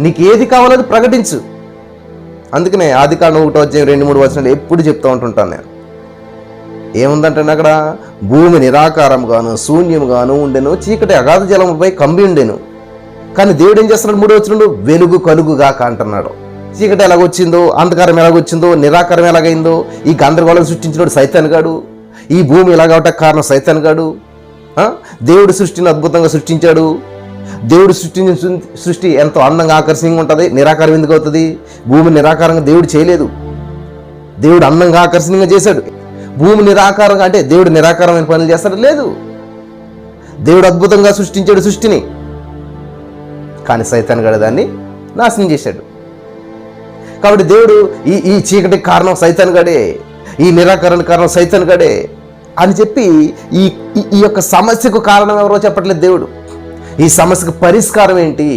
నీకు ఏది కావాలో అది ప్రకటించు. అందుకనే ఆది కాండం ఒకటో వచ్చే రెండు మూడు వచ్చినట్టు ఎప్పుడు చెప్తూ ఉంటుంటాను నేను. ఏముందంటే అక్కడ భూమి నిరాకారంగాను శూన్యముగాను ఉండెను చీకటి అగాధ జలముపై కంబి ఉండెను. కానీ దేవుడు ఏం చేస్తున్నాడు? మూడో వచ్చినాడు వెలుగు కలుగుగాక అంటున్నాడు. చీకటి ఎలాగొచ్చిందో అంధకారం ఎలాగొచ్చిందో నిరాకారం ఎలాగైందో ఈ గందరగోళం సృష్టించినోడు సైతాన్ గాడు ఈ భూమి ఎలాగవట కారణం సైతాన్ గాడు దేవుడు సృష్టిని అద్భుతంగా సృష్టించాడు. దేవుడు సృష్టించిన సృష్టి ఎంతో అందంగా ఆకర్షణీయంగా ఉంటుంది నిరాకారం ఎందుకు అవుతుంది? భూమి నిరాకారంగా దేవుడు చేయలేదు. దేవుడు అందంగా ఆకర్షణీయంగా చేశాడు. భూమి నిరాకారంగా అంటే దేవుడు నిరాకారమైన పనులు చేస్తాడు? లేదు. దేవుడు అద్భుతంగా సృష్టించాడు సృష్టిని. కానీ సైతాన్ గడ దాన్ని నాశనం చేశాడు. కాబట్టి దేవుడు ఈ ఈ చీకటికి కారణం సైతాన్ గడే ఈ నిరాకరణ కారణం సైతాన్ గడే అని చెప్పి ఈ ఈ- ఈ యొక్క సమస్యకు కారణం ఎవరో చెప్పట్లేదు దేవుడు. ఈ సమస్యకు పరిష్కారం ఏంటి?